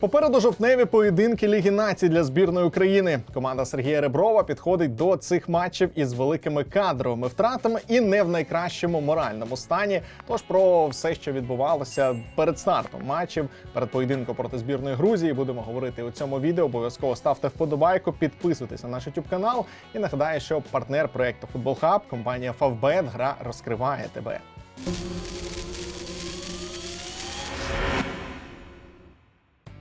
Попереду жовтневі поєдинки Ліги націй для збірної України. Команда Сергія Реброва підходить до цих матчів із великими кадровими втратами і не в найкращому моральному стані. Тож про все, що відбувалося перед стартом матчів, перед поєдинком проти збірної Грузії, будемо говорити у цьому відео. Обов'язково ставте вподобайку, підписуйтесь на наш YouTube канал. І нагадаю, що партнер проекту Футбол Хаб, компанія Favbet, гра розкриває тебе.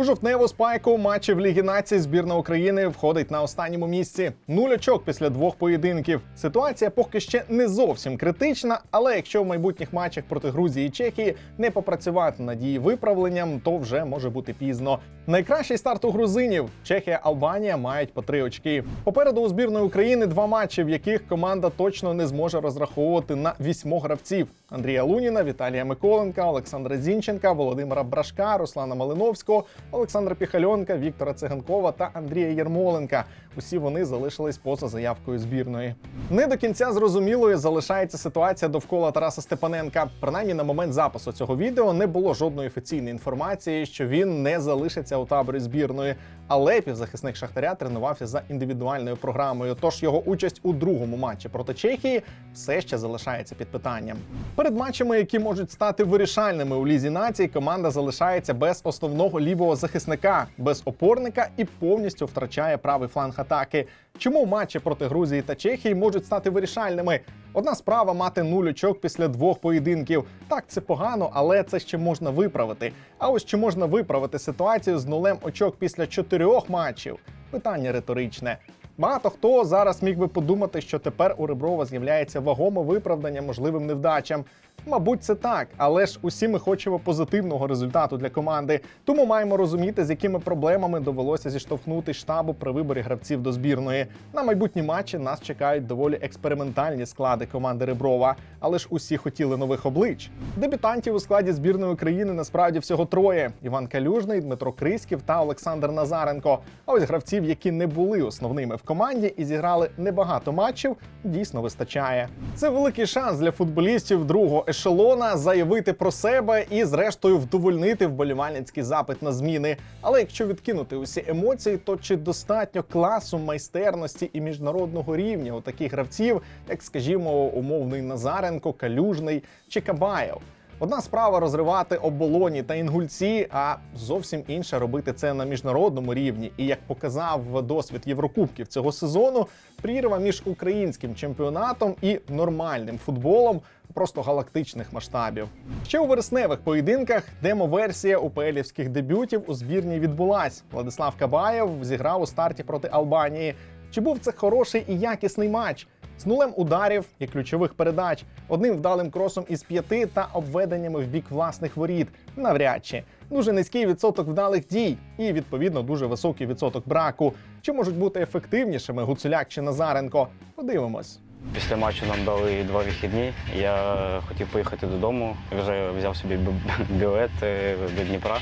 У жовтневу спайку матчів Ліги націй збірна України входить на останньому місці. Нуль очок після двох поєдинків. Ситуація поки ще не зовсім критична, але якщо в майбутніх матчах проти Грузії і Чехії не попрацювати над її виправленням, то вже може бути пізно. Найкращий старт у грузинів Чехія, Албанія мають по три очки. Попереду у збірної України два матчі, в яких команда точно не зможе розраховувати на вісьмох гравців: Андрія Луніна, Віталія Миколенка, Олександра Зінченка, Володимира Брашка, Руслана Малиновського, Олександра Піхальонка, Віктора Циганкова та Андрія Єрмоленка. Усі вони залишились поза заявкою збірної. Не до кінця зрозумілою залишається ситуація довкола Тараса Степаненка. Принаймні на момент запису цього відео не було жодної офіційної інформації, що він не залишиться у таборі збірної. Але півзахисник Шахтаря тренувався за індивідуальною програмою. Тож його участь у другому матчі проти Чехії все ще залишається під питанням. Перед матчами, які можуть стати вирішальними у лізі націй, команда залишається без основного лівого захисника, без опорника і повністю втрачає правий фланг атаки. Чому матчі проти Грузії та Чехії можуть стати вирішальними? Одна справа мати нуль очок після двох поєдинків. Так, це погано, але це ще можна виправити. А ось чи можна виправити ситуацію з нулем очок після чотирьох матчів? Питання риторичне. Багато хто зараз міг би подумати, що тепер у Реброва з'являється вагоме виправдання можливим невдачам. Мабуть, це так, але ж усі ми хочемо позитивного результату для команди. Тому маємо розуміти, з якими проблемами довелося зіштовхнути штабу при виборі гравців до збірної. На майбутні матчі нас чекають доволі експериментальні склади команди Реброва, але ж усі хотіли нових облич. Дебютантів у складі збірної України насправді всього троє: Іван Калюжний, Дмитро Криськів та Олександр Назаренко. А ось гравців, які не були основними в команді і зіграли небагато матчів, дійсно вистачає. Це великий шанс для футболістів другого ешелона заявити про себе і, зрештою, вдовольнити вболівальницький запит на зміни. Але якщо відкинути усі емоції, то чи достатньо класу, майстерності і міжнародного рівня у таких гравців, як, скажімо, умовний Назаренко, Калюжний чи Кабаєв? Одна справа розривати оболоні та інгульці, а зовсім інша робити це на міжнародному рівні. І як показав досвід Єврокубків цього сезону, прірва між українським чемпіонатом і нормальним футболом просто галактичних масштабів. Ще у вересневих поєдинках демо-версія УПЛівських дебютів у збірні відбулась. Владислав Кабаєв зіграв у старті проти Албанії. Чи був це хороший і якісний матч? З нулем ударів і ключових передач, одним вдалим кросом із п'яти та обведеннями в бік власних воріт. Навряд чи дуже низький відсоток вдалих дій і відповідно дуже високий відсоток браку. Чи можуть бути ефективнішими Гуцуляк чи Назаренко? Подивимось. Після матчу нам дали два вихідні. Я хотів поїхати додому, вже взяв собі білет е, до Дніпра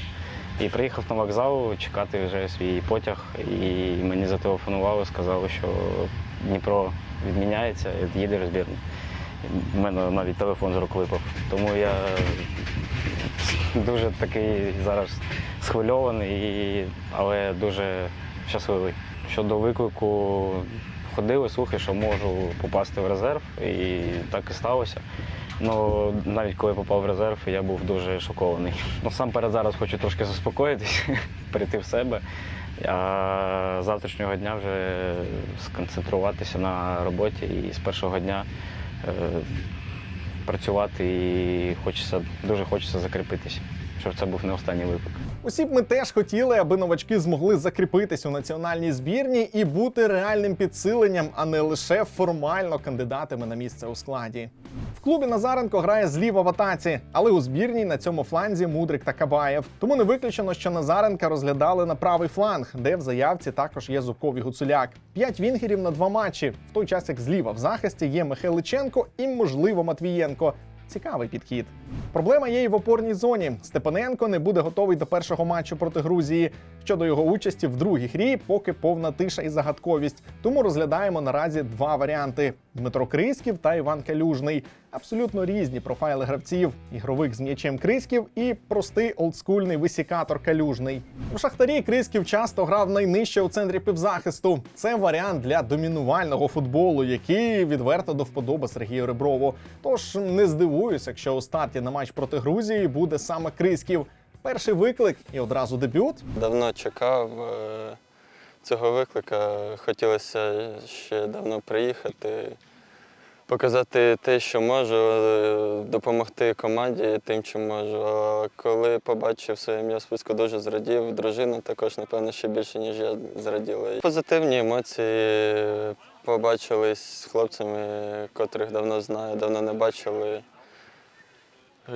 і приїхав на вокзал чекати вже свій потяг. І мені зателефонували, сказали, що Дніпро відміняється, їде в збірну. У мене навіть телефон з рук випав. Тому я дуже такий зараз схвильований, але дуже щасливий. Щодо виклику ходили слухи, що можу попасти в резерв, і так і сталося. Ну, навіть коли попав в резерв, я був дуже шокований. Насамперед зараз хочу трошки заспокоїтись, прийти в себе. А з завтрашнього дня вже сконцентруватися на роботі і з першого дня е, працювати і хочеться, дуже хочеться закріпитися, щоб це був не останній виклик. Усі б ми теж хотіли, аби новачки змогли закріпитись у національній збірні і бути реальним підсиленням, а не лише формально кандидатами на місце у складі. В клубі Назаренко грає зліва в атаці, але у збірній на цьому фланзі Мудрик та Кабаєв. Тому не виключено, що Назаренка розглядали на правий фланг, де в заявці також є Зубков Гуцуляк. П'ять вінгерів на два матчі, в той час як зліва в захисті є Михайличенко і, можливо, Матвієнко. Цікавий підхід. Проблема є і в опорній зоні. Степаненко не буде готовий до першого матчу проти Грузії. Щодо його участі в другій грі, поки повна тиша і загадковість. Тому розглядаємо наразі два варіанти: Дмитро Криськів та Іван Калюжний. Абсолютно різні профайли гравців: ігровик з м'ячем Криськів і простий олдскульний висікатор Калюжний. У Шахтарі Криськів часто грав найнижче у центрі півзахисту. Це варіант для домінувального футболу, який відверто до вподоби Сергію Реброву. Тож не здивуюся, якщо у старті на матч проти Грузії буде саме Криськів. Перший виклик і одразу дебют. Давно чекав е, цього виклика. Хотілося ще давно приїхати, показати те, що можу, е, допомогти команді тим, чим можу. А коли побачив своє ім'я списку, дуже зрадів. Дружина також, напевно, ще більше, ніж я зраділа. Позитивні емоції побачились з хлопцями, котрих давно знаю, давно не бачили.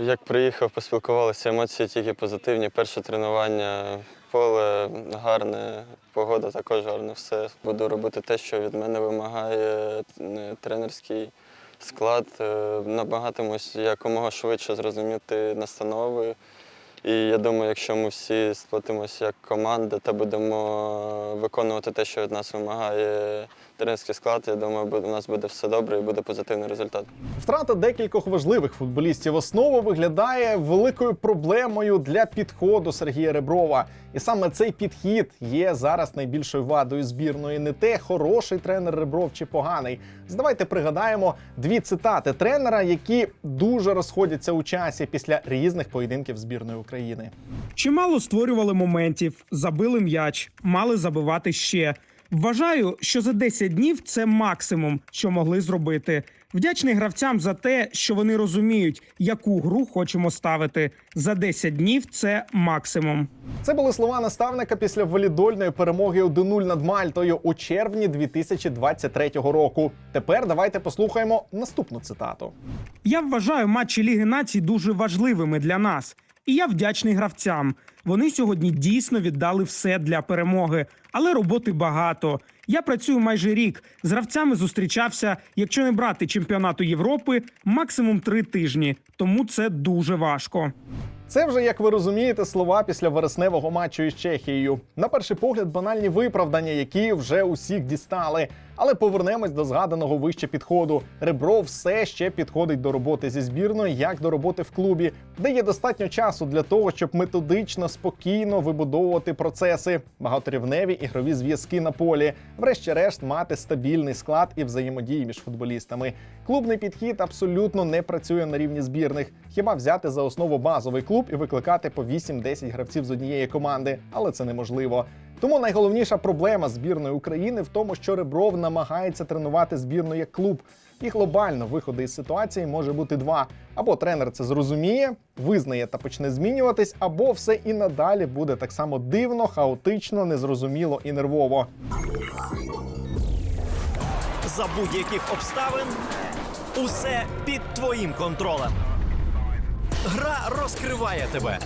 Як приїхав, поспілкувалися, емоції тільки позитивні. Перше тренування, поле гарне, погода також гарна, все. Буду робити те, що від мене вимагає тренерський склад. Е, Намагатимусь якомога швидше зрозуміти настанови. І я думаю, якщо ми всі сплотимося як команда та будемо виконувати те, що від нас вимагає тренерський склад, я думаю, у нас буде все добре і буде позитивний результат. Втрата декількох важливих футболістів основу виглядає великою проблемою для підходу Сергія Реброва. І саме цей підхід є зараз найбільшою вадою збірної. Не те хороший тренер Ребров чи поганий. Давайте пригадаємо дві цитати тренера, які дуже розходяться у часі після різних поєдинків збірної України. Чимало створювали моментів, забили м'яч, мали забивати ще. Вважаю, що за 10 днів це максимум, що могли зробити. Вдячний гравцям за те, що вони розуміють, яку гру хочемо ставити. За 10 днів це максимум. Це були слова наставника після валідольної перемоги 1-0 над Мальтою у червні 2023 року. Тепер давайте послухаємо наступну цитату. Я вважаю матчі Ліги націй дуже важливими для нас. І я вдячний гравцям. Вони сьогодні дійсно віддали все для перемоги, але роботи багато. Я працюю майже рік. З гравцями зустрічався, якщо не брати чемпіонату Європи, максимум три тижні. Тому це дуже важко. Це вже, як ви розумієте, слова після вересневого матчу із Чехією. На перший погляд, банальні виправдання, які вже усіх дістали. Але повернемось до згаданого вище підходу. Ребро все ще підходить до роботи зі збірною, як до роботи в клубі, де є достатньо часу для того, щоб методично, спокійно вибудовувати процеси, багаторівневі ігрові зв'язки на полі, врешті-решт мати стабільний склад і взаємодії між футболістами. Клубний підхід абсолютно не працює на рівні збірних. Хіба взяти за основу базовий клуб і викликати по 8-10 гравців з однієї команди, але це неможливо. Тому найголовніша проблема збірної України в тому, що Ребров намагається тренувати збірну як клуб. І глобально виходи із ситуації може бути два: або тренер це зрозуміє, визнає та почне змінюватись, або все і надалі буде так само дивно, хаотично, незрозуміло і нервово. За будь-яких обставин усе під твоїм контролем. Гра розкриває тебе.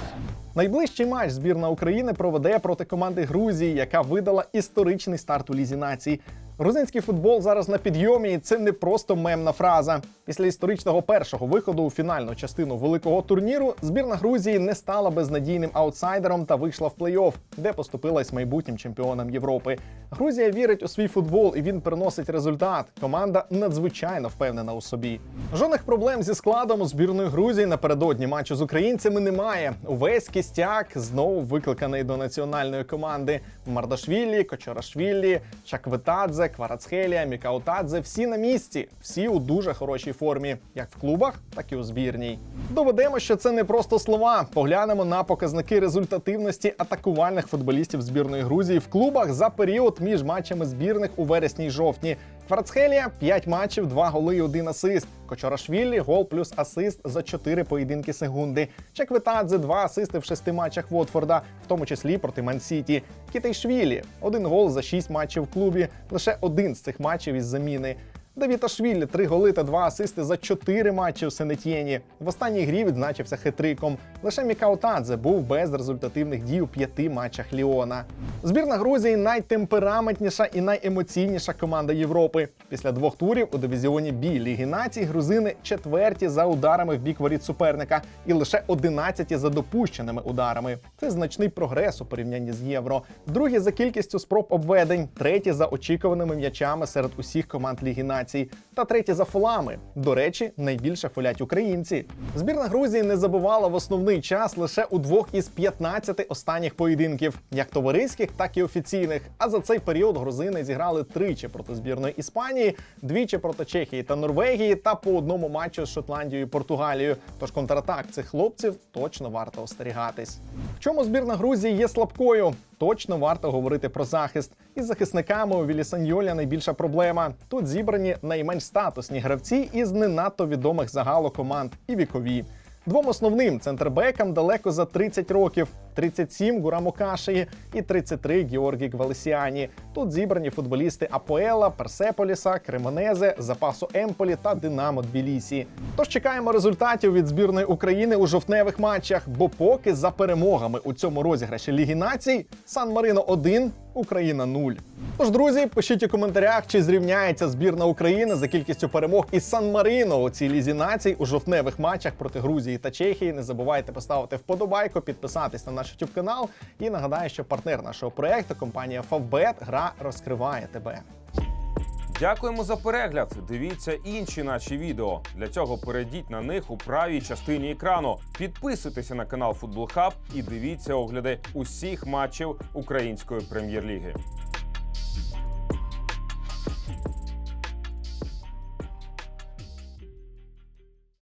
Найближчий матч збірна України проведе проти команди Грузії, яка видала історичний старт у лізі нації. Грузинський футбол зараз на підйомі, і це не просто мемна фраза. Після історичного першого виходу у фінальну частину великого турніру збірна Грузії не стала безнадійним аутсайдером та вийшла в плей-офф, де поступилась майбутнім чемпіонам Європи. Грузія вірить у свій футбол і він приносить результат. Команда надзвичайно впевнена у собі. Жодних проблем зі складом у збірної Грузії напередодні матчу з українцями немає. Увесь кістяк знову викликаний до національної команди. Мардашвілі, Кочорашвілі, Чакветадзе, Кварацхелія, Мікаутадзе всі на місці, всі у дуже хорошій формі, як в клубах, так і у збірній. Доведемо, що це не просто слова. Поглянемо на показники результативності атакувальних футболістів збірної Грузії в клубах за період між матчами збірних у вересні й жовтні. Кварцхелія 5 матчів, 2 голи і 1 асист. Кочорашвілі гол плюс асист за 4 поєдинки секунди. Чекветадзе 2 асисти в 6 матчах Вотфорда, в тому числі проти Ман-Сіті. Кітейшвілі один гол за 6 матчів в клубі. Лише один з цих матчів із заміни. Давіташвілі три голи та два асисти за чотири матчі у Сенетєні. В останній грі відзначився хитриком. Лише Мікаутадзе був без результативних дій у п'яти матчах Ліона. Збірна Грузії найтемпераментніша і найемоційніша команда Європи. Після двох турів у дивізіоні Бі Ліги націй грузини четверті за ударами в бік воріт суперника і лише одинадцяті за допущеними ударами. Це значний прогрес у порівнянні з євро. Другі за кількістю спроб обведень, треті за очікуваними м'ячами серед усіх команд Ліги націй. Націй, та третє за фолами. До речі, найбільше фолять українці. Збірна Грузії не забувала в основний час лише у двох із 15 останніх поєдинків, як товариських, так і офіційних. А за цей період грузини зіграли тричі проти збірної Іспанії, двічі проти Чехії та Норвегії, та по одному матчу з Шотландією і Португалією. Тож контратак цих хлопців точно варто остерігатись. В чому збірна Грузії є слабкою? Точно варто говорити про захист. Із захисниками у Вілісаньоля найбільша проблема. Тут зібрані найменш статусні гравці із не надто відомих загалу команд і вікові. Двом основним центрбекам далеко за 30 років: 37 Гурамо Кашеї і 33 Георгій Гвалесіані. Тут зібрані футболісти Апоела, Персеполіса, Кремонезе, Запасу Емполі та Динамо Тбілісі. Тож чекаємо результатів від збірної України у жовтневих матчах, бо поки за перемогами у цьому розіграші Ліги Націй Сан Марино 1, Україна 0. Тож, друзі, пишіть у коментарях, чи зрівняється збірна України за кількістю перемог із Сан Марино у цій лізі націй у жовтневих матчах проти Грузії та Чехії. Не забувайте поставити вподобайку, підписатись на наш YouTube канал. І нагадаю, що партнер нашого проекту компанія Favbet гра розкриває тебе. Дякуємо за перегляд. Дивіться інші наші відео. Для цього перейдіть на них у правій частині екрану. Підписуйтеся на канал Футбол Хаб і дивіться огляди усіх матчів української прем'єр-ліги.